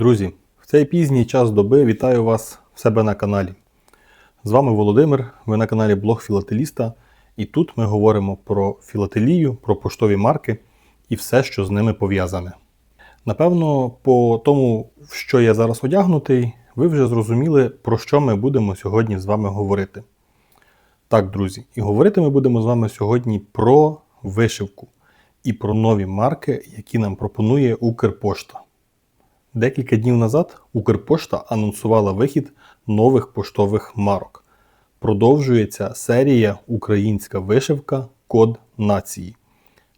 Друзі, в цей пізній час доби вітаю вас в себе на каналі. З вами Володимир, ви на каналі Блог Філателіста, і тут ми говоримо про філателію, про поштові марки і все, що з ними пов'язане. Напевно, по тому, в що я зараз одягнутий, ви вже зрозуміли, про що ми будемо сьогодні з вами говорити. Так, друзі, і говорити ми будемо з вами сьогодні про вишивку і про нові марки, які нам пропонує Укрпошта. Декілька днів назад Укрпошта анонсувала вихід нових поштових марок. Продовжується серія Українська вишивка Код нації.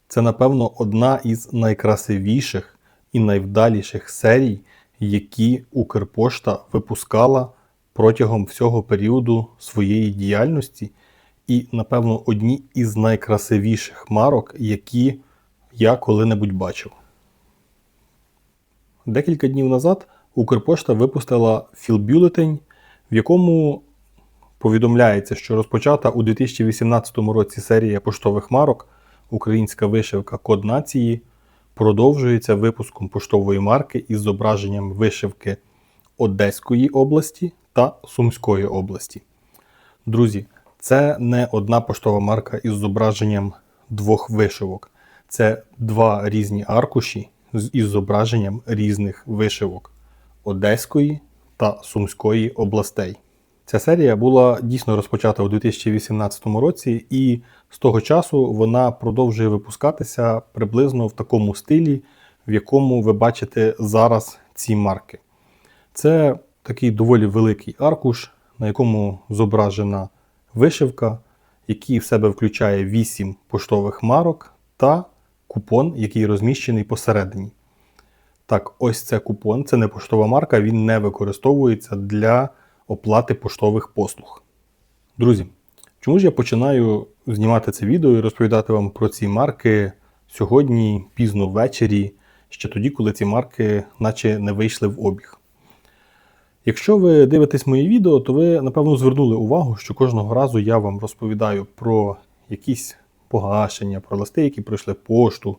Це, напевно, одна із найкрасивіших і найвдаліших серій, які Укрпошта випускала протягом всього періоду своєї діяльності, і, напевно, одні із найкрасивіших марок, які я коли-небудь бачив. Декілька днів назад Укрпошта випустила філбюлетень, в якому повідомляється, що розпочата у 2018 році серія поштових марок Українська вишивка Код нації продовжується випуском поштової марки із зображенням вишивки Одеської області та Сумської області. Друзі, це не одна поштова марка із зображенням двох вишивок. Це два різні аркуші із зображенням різних вишивок Одеської та Сумської областей. Ця серія була дійсно розпочата у 2018 році, і з того часу вона продовжує випускатися приблизно в такому стилі, в якому ви бачите зараз ці марки. Це такий доволі великий аркуш, на якому зображена вишивка, який в себе включає 8 поштових марок та купон, який розміщений посередині. Так, ось це купон, це не поштова марка, він не використовується для оплати поштових послуг. Друзі, чому ж я починаю знімати це відео і розповідати вам про ці марки сьогодні, пізно ввечері, ще тоді, коли ці марки наче не вийшли в обіг? Якщо ви дивитесь мої відео, то ви напевно звернули увагу, що кожного разу я вам розповідаю про якісь погашення, про листи, які пройшли пошту,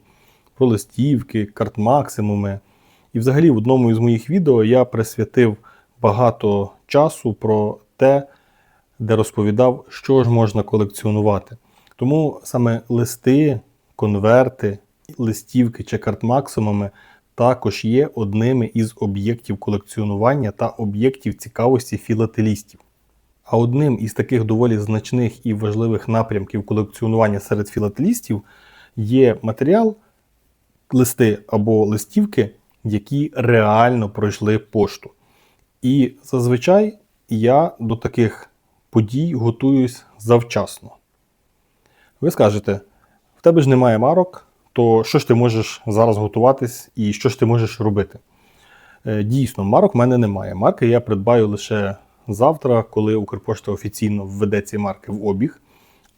про листівки, карт-максимуми. І взагалі в одному із моїх відео я присвятив багато часу про те, де розповідав, що ж можна колекціонувати. Тому саме листи, конверти, листівки чи карт-максимуми також є одними із об'єктів колекціонування та об'єктів цікавості філателістів. А одним із таких доволі значних і важливих напрямків колекціонування серед філателістів є матеріал, листи або листівки, які реально пройшли пошту. І зазвичай я до таких подій готуюсь завчасно. Ви скажете, в тебе ж немає марок, то що ж ти можеш зараз готуватись і що ж ти можеш робити? Е, Дійсно, марок в мене немає. Марки я придбаю лише завтра, коли Укрпошта офіційно введе ці марки в обіг.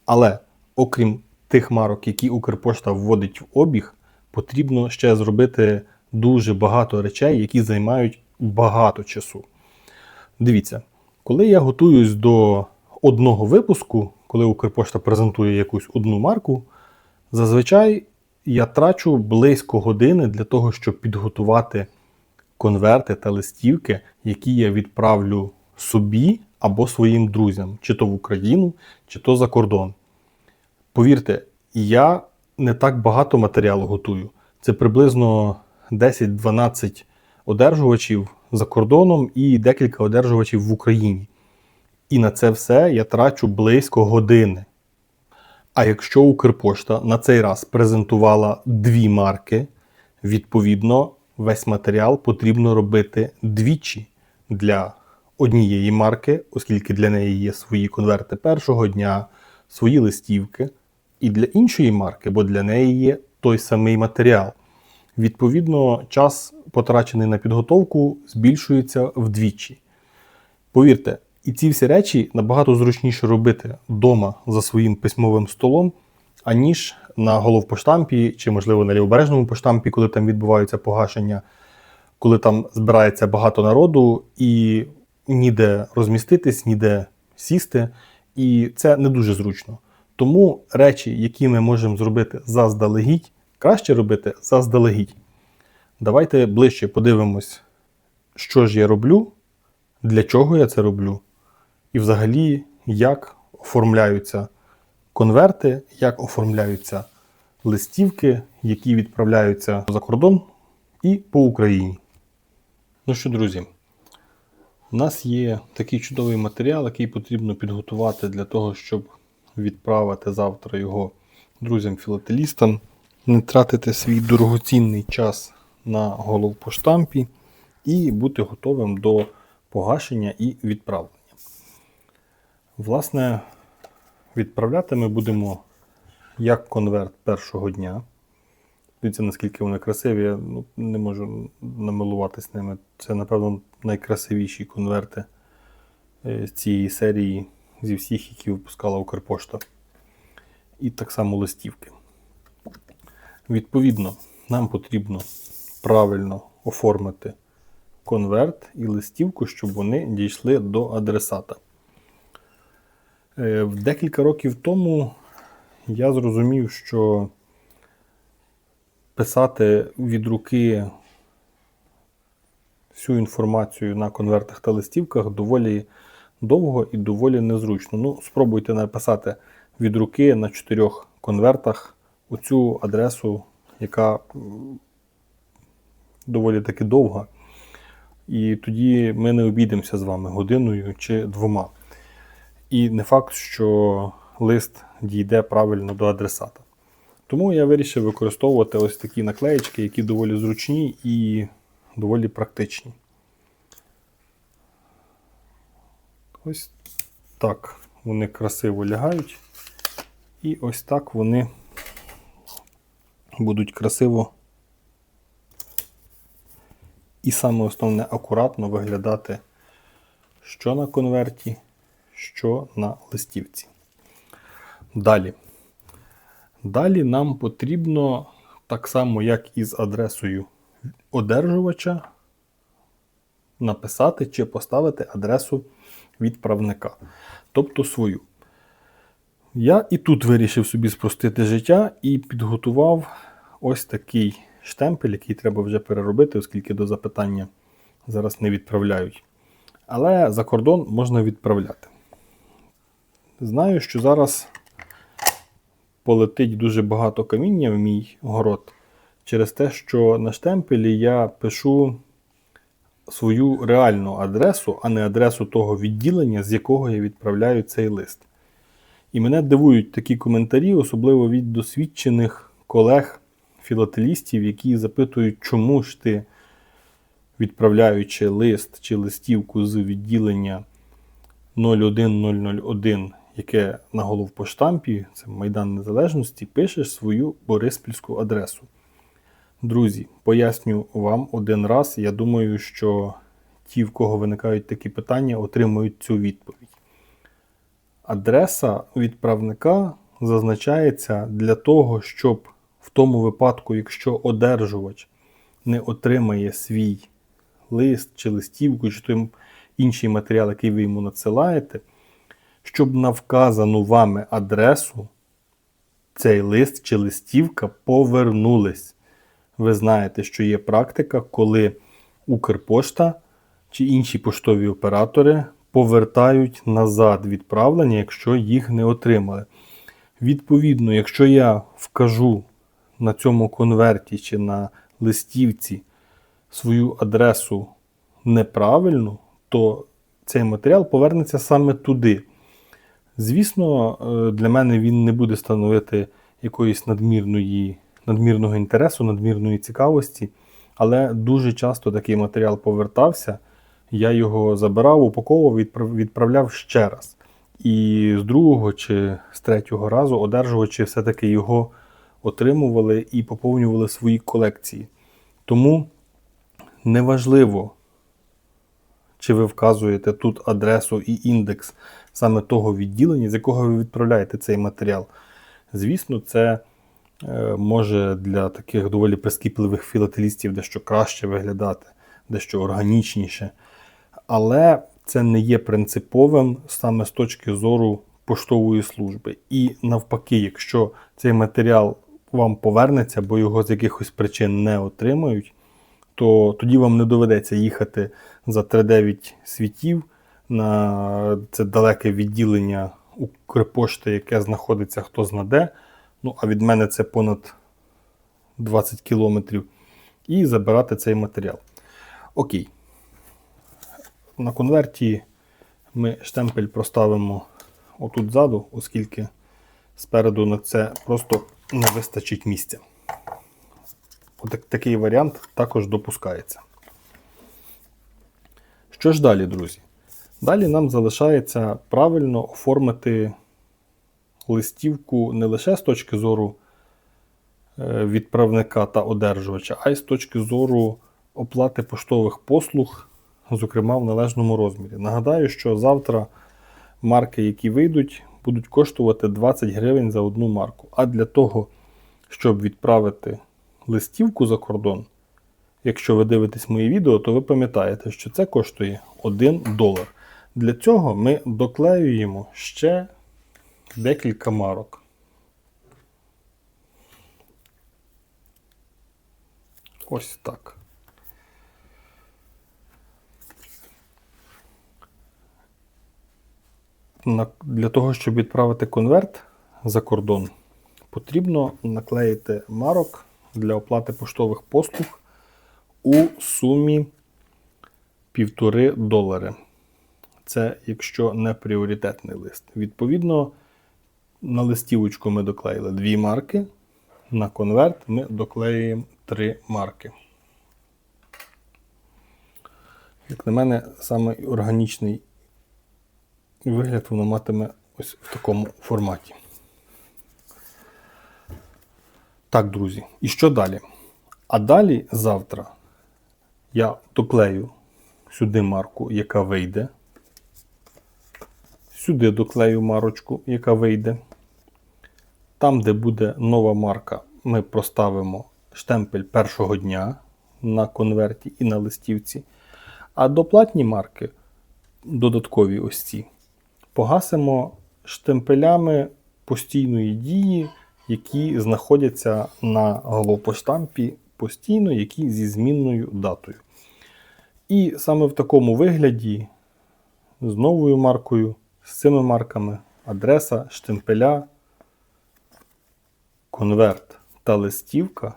Але окрім тих марок, які Укрпошта вводить в обіг, потрібно ще зробити дуже багато речей, які займають багато часу. Дивіться, коли я готуюсь до одного випуску, коли Укрпошта презентує якусь одну марку, зазвичай я трачу близько години для того, щоб підготувати конверти та листівки, які я відправлю собі або своїм друзям, чи то в Україну, чи то за кордон. Повірте, я не так багато матеріалу готую. Це приблизно 10-12 одержувачів за кордоном і декілька одержувачів в Україні. І на це все я трачу близько години. А якщо Укрпошта на цей раз презентувала дві марки, відповідно, весь матеріал потрібно робити двічі для однієї марки, оскільки для неї є свої конверти першого дня, свої листівки, і для іншої марки, бо для неї є той самий матеріал. Відповідно, час, потрачений на підготовку, збільшується вдвічі. Повірте, і ці всі речі набагато зручніше робити вдома за своїм письмовим столом, аніж на головпоштампі чи, можливо, на лівобережному поштампі, коли там відбуваються погашення, коли там збирається багато народу і ніде розміститись, ніде сісти. І це не дуже зручно. Тому речі, які ми можемо зробити заздалегідь, краще робити заздалегідь. Давайте ближче подивимось що ж я роблю, для чого я це роблю, і взагалі, як оформляються конверти, як оформляються листівки, які відправляються за кордон і по Україні. Ну що, друзі, у нас є такий чудовий матеріал, який потрібно підготувати для того, щоб відправити завтра його друзям-філателістам, не тратити свій дорогоцінний час на головпоштампі і бути готовим до погашення і відправлення. Власне, відправляти ми будемо як конверт першого дня. Дивіться, наскільки вони красиві, я ну, не можу намилуватись ними. Це, напевно, найкрасивіші конверти е, з цієї серії зі всіх, які випускала Укрпошта. І так само листівки. Відповідно, нам потрібно правильно оформити конверт і листівку, щоб вони дійшли до адресата. Е, Декілька років тому я зрозумів, що писати від руки всю інформацію на конвертах та листівках доволі довго і доволі незручно. Ну, спробуйте написати від руки на чотирьох конвертах оцю адресу, яка доволі таки довга. І тоді ми не обійдемося з вами годиною чи двома. І не факт, що лист дійде правильно до адресата. Тому я вирішив використовувати ось такі наклеєчки, які доволі зручні і доволі практичні. Ось так вони красиво лягають. І ось так вони будуть красиво і саме основне акуратно виглядати що на конверті, що на листівці. Далі. Далі нам потрібно, так само, як і з адресою одержувача, написати чи поставити адресу відправника, тобто свою. Я і тут вирішив собі спростити життя і підготував ось такий штемпель, який треба вже переробити, оскільки до запитання зараз не відправляють. Але за кордон можна відправляти. Знаю, що зараз полетить дуже багато каміння в мій город через те, що на штемпелі я пишу свою реальну адресу, а не адресу того відділення, з якого я відправляю цей лист. І мене дивують такі коментарі, особливо від досвідчених колег філателістів, які запитують, чому ж ти, відправляючи лист чи листівку з відділення 01001, яке на головпоштампі, це Майдан Незалежності, пишеш свою бориспільську адресу. Друзі, поясню вам один раз. Я думаю, що ті, в кого виникають такі питання, отримують цю відповідь. Адреса відправника зазначається для того, щоб в тому випадку, якщо одержувач не отримає свій лист чи листівку, чи той інший матеріал, який ви йому надсилаєте, щоб на вказану вами адресу цей лист чи листівка повернулись. Ви знаєте, що є практика, коли Укрпошта чи інші поштові оператори повертають назад відправлення, якщо їх не отримали. Відповідно, якщо я вкажу на цьому конверті чи на листівці свою адресу неправильну, то цей матеріал повернеться саме туди. Звісно, е, для мене він не буде становити якоїсь надмірної, надмірного інтересу, надмірної цікавості, але дуже часто такий матеріал повертався. Я його забирав, упаковував, відправляв ще раз. І з другого чи з третього разу одержувачі все-таки його отримували і поповнювали свої колекції. Тому неважливо, чи ви вказуєте тут адресу і індекс саме того відділення, з якого ви відправляєте цей матеріал. Звісно, це е, може для таких доволі прискіпливих філателістів дещо краще виглядати, дещо органічніше. Але це не є принциповим саме з точки зору поштової служби. І навпаки, якщо цей матеріал вам повернеться, бо його з якихось причин не отримають, то тоді вам не доведеться їхати за 3-9 світів на це далеке відділення Укрпошти, яке знаходиться хто знаде. Ну, а від мене це понад 20 кілометрів. І забирати цей матеріал. Окей. На конверті ми штемпель проставимо отут ззаду, оскільки спереду на це просто не вистачить місця. Отак, такий варіант також допускається. Що ж далі, друзі? Далі нам залишається правильно оформити листівку не лише з точки зору е, відправника та одержувача, а й з точки зору оплати поштових послуг, зокрема в належному розмірі. Нагадаю, що завтра марки, які вийдуть, будуть коштувати 20 гривень за одну марку. А для того, щоб відправити листівку за кордон, якщо ви дивитесь мої відео, то ви пам'ятаєте, що це коштує 1 долар. Для цього ми доклеюємо ще декілька марок. Ось так. Для того, щоб відправити конверт за кордон, потрібно наклеїти марок для оплати поштових послуг у сумі 1,5 долари. Це якщо не пріоритетний лист. Відповідно, на листівочку ми доклеїли 2 марки, на конверт ми доклеюємо 3 марки. Як на мене, самий органічний вигляд воно матиме ось в такому форматі. Так, друзі, і що далі? А далі завтра я доклею сюди марку, яка вийде. Сюди доклею марочку, яка вийде. Там, де буде нова марка, ми проставимо штемпель першого дня на конверті і на листівці. А доплатні марки, додаткові ось ці, погасимо штемпелями постійної дії, які знаходяться на голопоштампі постійно, які зі змінною датою. І саме в такому вигляді з новою маркою, з цими марками, адреса, штемпеля, конверт та листівка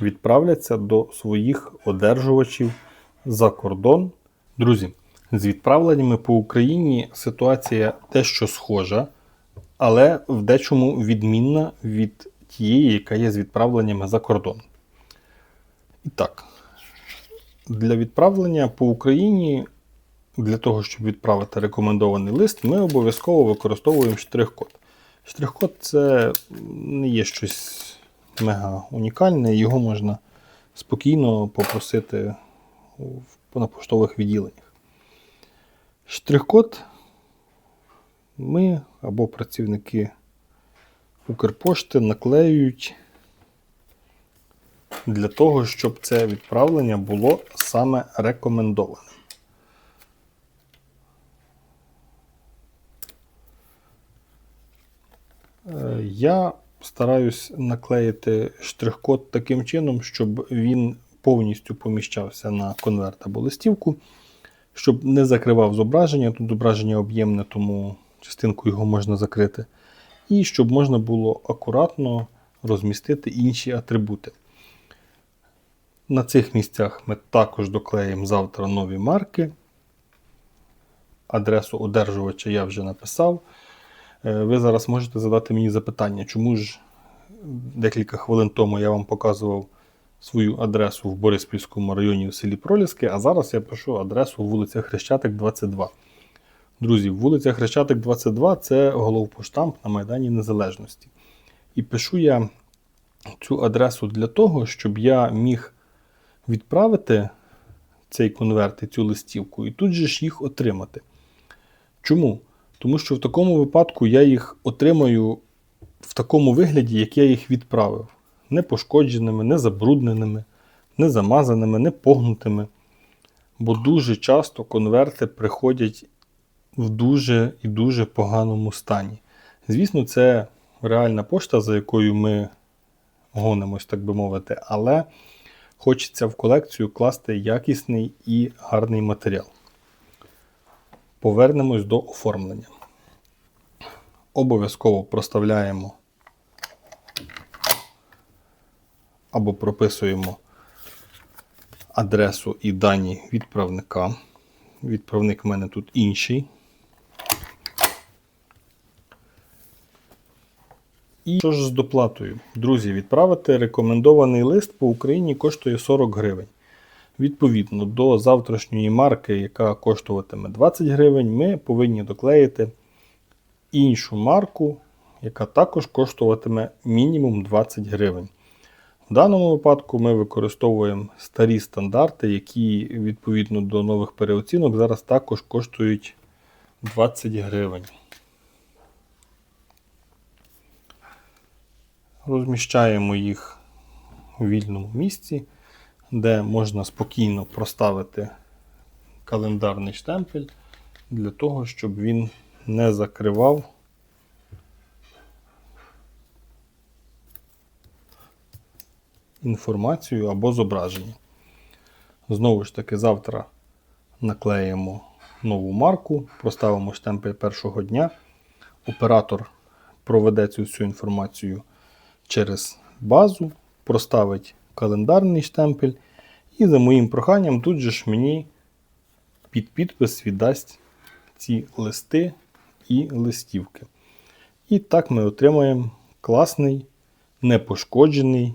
відправляться до своїх одержувачів за кордон. Друзі, з відправленнями по Україні ситуація дещо схожа, але в дечому відмінна від тієї, яка є з відправленнями за кордон. І так, для відправлення по Україні, для того, щоб відправити рекомендований лист, ми обов'язково використовуємо штрих-код. Штрих-код це не є щось мега унікальне, його можна спокійно попросити на поштових відділеннях. Штрих-код ми або працівники Укрпошти наклеюють для того, щоб це відправлення було саме рекомендоване. Е, Я стараюсь наклеїти штрих-код таким чином, щоб він повністю поміщався на конверт або листівку, щоб не закривав зображення. Тут зображення об'ємне, тому частинку його можна закрити. І щоб можна було акуратно розмістити інші атрибути. На цих місцях ми також доклеїмо завтра нові марки. Адресу одержувача я вже написав. Е, Ви зараз можете задати мені запитання, чому ж декілька хвилин тому я вам показував свою адресу в Бориспільському районі в селі Проліски, а зараз я пишу адресу вулиця Хрещатик, 22. Друзі, вулиця Хрещатик, 22 це головпоштамп на Майдані Незалежності. І пишу я цю адресу для того, щоб я міг відправити цей конверт і цю листівку, і тут же ж їх отримати. Чому? Тому що в такому випадку я їх отримаю в такому вигляді, як я їх відправив. Не пошкодженими, не забрудненими, не замазаними, не погнутими. Бо дуже часто конверти приходять в дуже і дуже поганому стані. Звісно, це реальна пошта, за якою ми гонимось, так би мовити, але хочеться в колекцію класти якісний і гарний матеріал. Повернемось до оформлення. Обов'язково проставляємо або прописуємо адресу і дані відправника. Відправник в мене тут інший. І що ж з доплатою? Друзі, відправити рекомендований лист по Україні коштує 40 гривень. Відповідно до завтрашньої марки, яка коштуватиме 20 гривень, ми повинні доклеїти іншу марку, яка також коштуватиме мінімум 20 гривень. В даному випадку ми використовуємо старі стандарти, які відповідно до нових переоцінок зараз також коштують 20 гривень. Розміщаємо їх у вільному місці, де можна спокійно проставити календарний штемпель для того, щоб він не закривав інформацію або зображення. Знову ж таки, завтра наклеїмо нову марку, проставимо штемпель першого дня. Оператор проведе цю всю інформацію через базу, проставить календарний штемпель. І за моїм проханням тут же ж мені під підпис віддасть ці листи і листівки. І так ми отримаємо класний, непошкоджений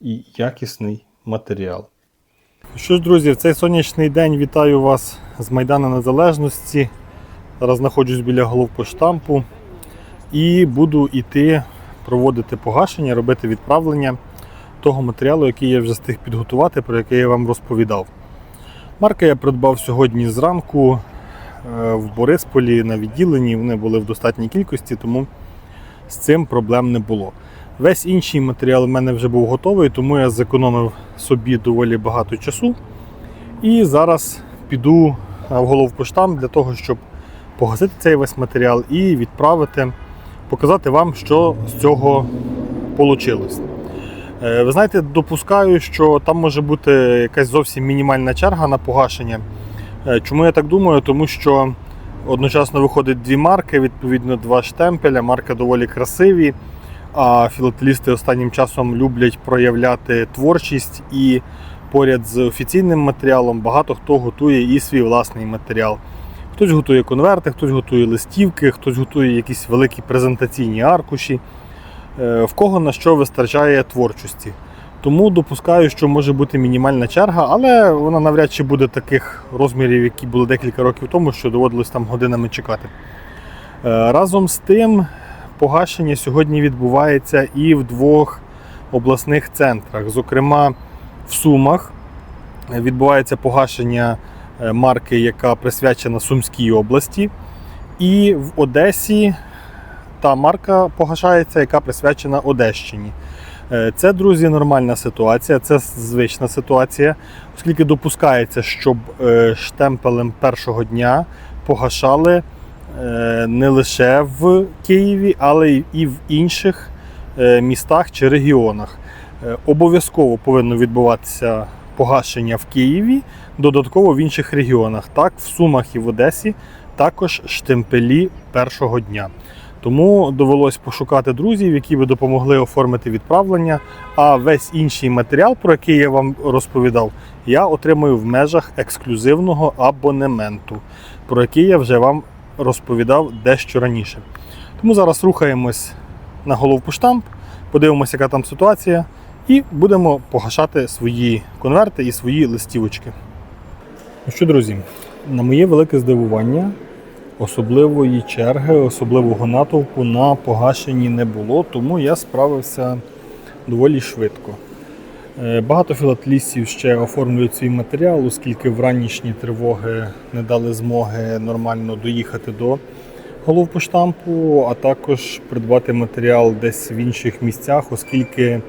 і якісний матеріал. Що ж, друзі, в цей сонячний день вітаю вас з Майдану Незалежності. Зараз знаходжусь біля головпоштампу і буду йти проводити погашення, робити відправлення того матеріалу, який я вже встиг підготувати, про який я вам розповідав. Марки я придбав сьогодні зранку е, в Борисполі на відділенні. Вони були в достатній кількості, тому з цим проблем не було. Весь інший матеріал в мене вже був готовий, тому я зекономив собі доволі багато часу. І зараз піду в головпоштам для того, щоб погасити цей весь матеріал і відправити, показати вам, що з цього вийшло. Ви знаєте, допускаю, що там може бути якась зовсім мінімальна черга на погашення. Е, Чому я так думаю? Тому що одночасно виходить дві марки, відповідно, два штемпеля, марки доволі красиві. А філателісти останнім часом люблять проявляти творчість і поряд з офіційним матеріалом багато хто готує і свій власний матеріал. Хтось готує конверти, хтось готує листівки, хтось готує якісь великі презентаційні аркуші, Е, в кого на що вистачає творчості. Тому допускаю, що може бути мінімальна черга, але вона навряд чи буде таких розмірів, які були декілька років тому, що доводилось там годинами чекати. Е, Разом з тим, погашення сьогодні відбувається і в двох обласних центрах. Зокрема, в Сумах відбувається погашення марки, яка присвячена Сумській області. І в Одесі та марка погашається, яка присвячена Одещині. Е, Це, друзі, нормальна ситуація, це звична ситуація, оскільки допускається, щоб е, штемпелем першого дня погашали е, не лише в Києві, але і в інших е, містах чи регіонах. Е, Обов'язково повинно відбуватися погашення в Києві, додатково в інших регіонах. Так, в Сумах і в Одесі також штемпелі першого дня. Тому довелось пошукати друзів, які би допомогли оформити відправлення. А весь інший матеріал, про який я вам розповідав, я отримую в межах ексклюзивного абонементу, про який я вже вам розповідав дещо раніше. Тому зараз рухаємось на головпоштамп, подивимося, яка там ситуація, і будемо погашати свої конверти і свої листівочки. Ну що, друзі, на моє велике здивування, особливої черги, особливого натовпу на погашенні не було, тому я справився доволі швидко. Е, Багато філателістів ще оформлюють свій матеріал, оскільки в ранішні тривоги не дали змоги нормально доїхати до головпоштампу, а також придбати матеріал десь в інших місцях, оскільки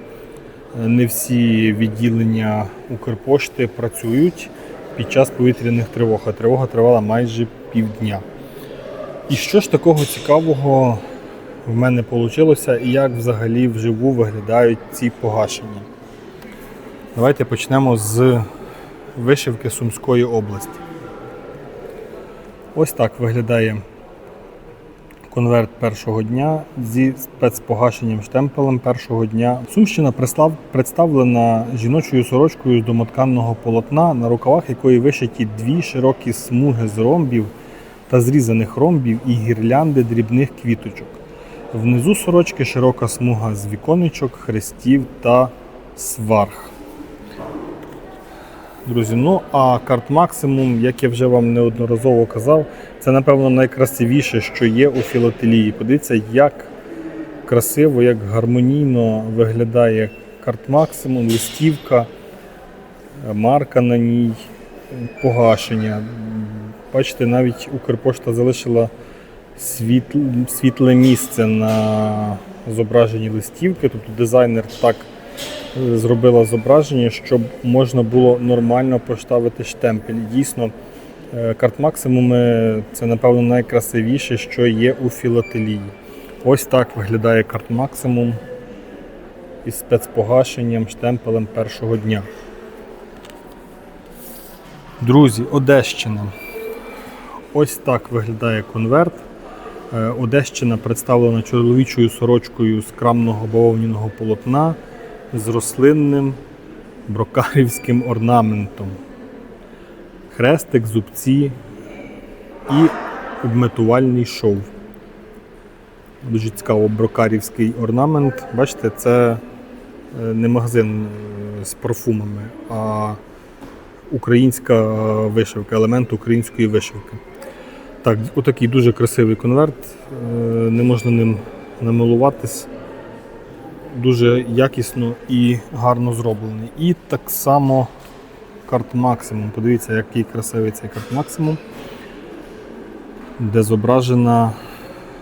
не всі відділення Укрпошти працюють під час повітряних тривог, а тривога тривала майже півдня. І що ж такого цікавого в мене вийшло, і як взагалі вживу виглядають ці погашення? Давайте почнемо з вишивки Сумської області. Ось так виглядає конверт першого дня зі спецпогашенням штемпелем першого дня. Сумщина прислав- представлена жіночою сорочкою з домотканного полотна, на рукавах якої вишиті дві широкі смуги з ромбів та зрізаних ромбів і гірлянди дрібних квіточок. Внизу сорочки широка смуга з віконечок, хрестів та сварх. Друзі, ну а карт максимум, як я вже вам неодноразово казав, це напевно найкрасивіше, що є у філателії. Подивіться, як красиво, як гармонійно виглядає карт максимум, листівка, марка на ній, погашення. Bачите, навіть Укрпошта залишила світле, місце на зображенні листівки. Тобто дизайнер так зробила зображення, щоб можна було нормально поставити штемпель. Дійсно, е, карт максимуми це, напевно, найкрасивіше, що є у філателії. Ось так виглядає карт максимум із спецпогашенням штемпелем першого дня. Друзі, Одещина. Ось так виглядає конверт. Е, Одещина представлена чоловічою сорочкою з крамного бавовняного полотна з рослинним брокарівським орнаментом. Хрестик, зубці і обметувальний шов. Дуже цікаво, брокарівський орнамент. Бачите, це е, не магазин е, з парфумами, а українська е, вишивка, елемент української вишивки. Так, отакий дуже красивий конверт. Не можна ним намилуватись. Дуже якісно і гарно зроблений. І так само карт максимум. Подивіться, який красивий цей карт максимум, де зображена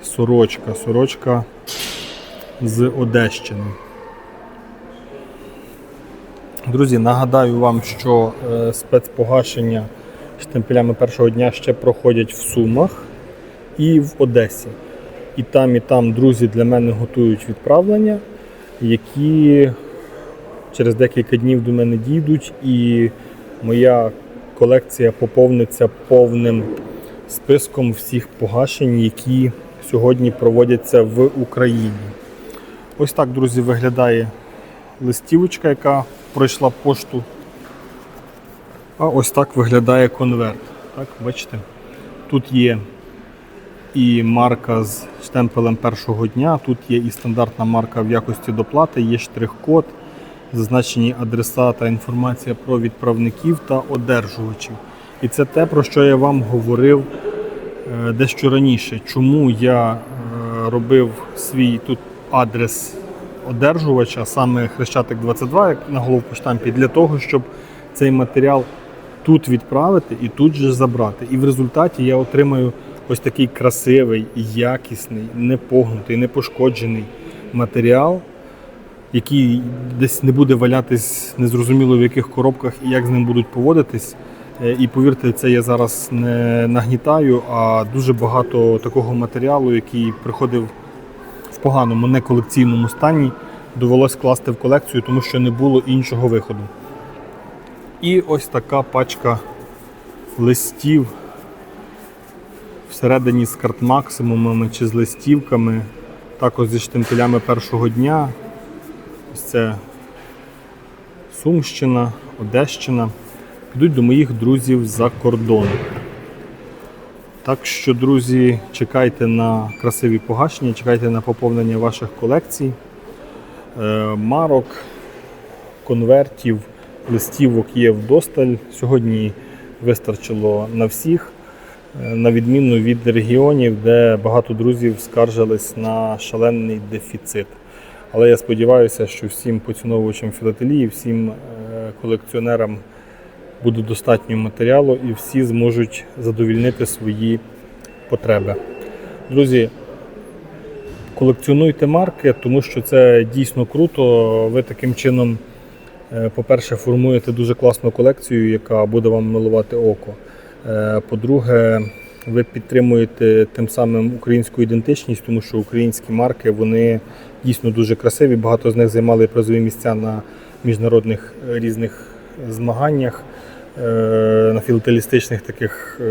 сорочка. Сорочка з Одещини. Друзі, нагадаю вам, що е, спецпогашення штемпелями першого дня ще проходять в Сумах і в Одесі. І там, і там друзі для мене готують відправлення, які через декілька днів до мене дійдуть, і моя колекція поповниться повним списком всіх погашень, які сьогодні проводяться в Україні. Ось так, друзі, виглядає листівочка, яка пройшла пошту. А ось так виглядає конверт. Так, бачите? Тут є і марка з штемпелем першого дня, тут є і стандартна марка в якості доплати, є штрих-код, зазначені адреса та інформація про відправників та одержувачів. І це те, про що я вам говорив е, дещо раніше. Чому я е, робив свій тут адрес одержувача, саме Хрещатик 22, як на головку штампі, для того, щоб цей матеріал тут відправити і тут же забрати. І в результаті я отримаю ось такий красивий, якісний, не погнутий, не пошкоджений матеріал, який десь не буде валятись незрозуміло в яких коробках і як з ним будуть поводитись. Е, І повірте, це я зараз не нагнітаю, а дуже багато такого матеріалу, який приходив в поганому, не колекційному стані, довелось класти в колекцію, тому що не було іншого виходу. І ось така пачка листів всередині з карт-максимумами чи з листівками, також зі штемпелями першого дня. Ось це Сумщина, Одещина. Підуть до моїх друзів за кордон. Так що, друзі, чекайте на красиві погашення, чекайте на поповнення ваших колекцій, Е, марок, конвертів, листівок є вдосталь. Сьогодні вистачило на всіх, на відміну від регіонів, де багато друзів скаржились на шалений дефіцит. Але я сподіваюся, що всім поціновувачам філателії, всім е, колекціонерам буде достатньо матеріалу і всі зможуть задовільнити свої потреби. Друзі, колекціонуйте марки, тому що це дійсно круто. Ви таким чином, е, по-перше, формуєте дуже класну колекцію, яка буде вам милувати око. Е, По-друге, ви підтримуєте тим самим українську ідентичність, тому що українські марки вони дійсно дуже красиві. Багато з них займали призові місця на міжнародних е, різних змаганнях, е, на філателістичних таких,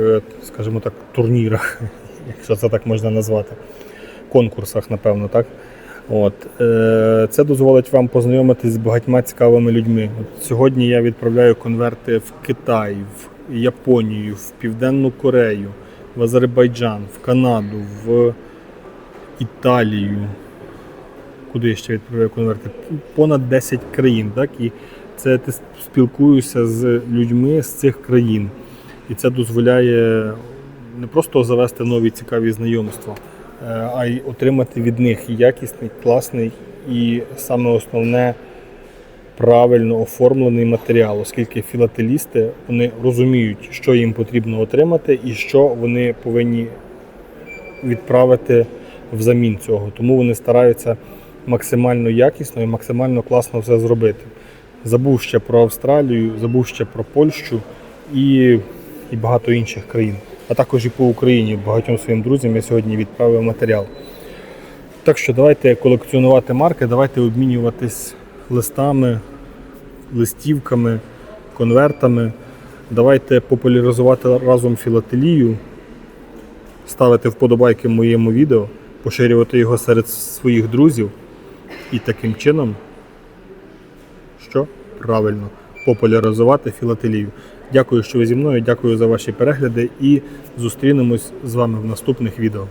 скажімо так, турнірах, якщо це так можна назвати, конкурсах, напевно, так. От, це дозволить вам познайомитись з багатьма цікавими людьми. От сьогодні я відправляю конверти в Китай, в Японію, в Південну Корею, в Азербайджан, в Канаду, в Італію. Куди я ще відправляю конверти? Понад 10 країн. Так? І це ти спілкуєшся з людьми з цих країн. І це дозволяє не просто завести нові цікаві знайомства, е, а й отримати від них якісний, класний і саме основне правильно оформлений матеріал, оскільки філателісти вони розуміють, що їм потрібно отримати і що вони повинні відправити взамін цього. Тому вони стараються максимально якісно і максимально класно все зробити. Забув ще про Австралію, забув ще про Польщу і, і багато інших країн. А також і по Україні багатьом своїм друзям я сьогодні відправив матеріал. Так що давайте колекціонувати марки, давайте обмінюватись листами, листівками, конвертами. Давайте популяризувати разом філателію, ставити вподобайки моєму відео, поширювати його серед своїх друзів і таким чином, що правильно, популяризувати філателію. Дякую, що ви зі мною, дякую за ваші перегляди і зустрінемось з вами в наступних відео.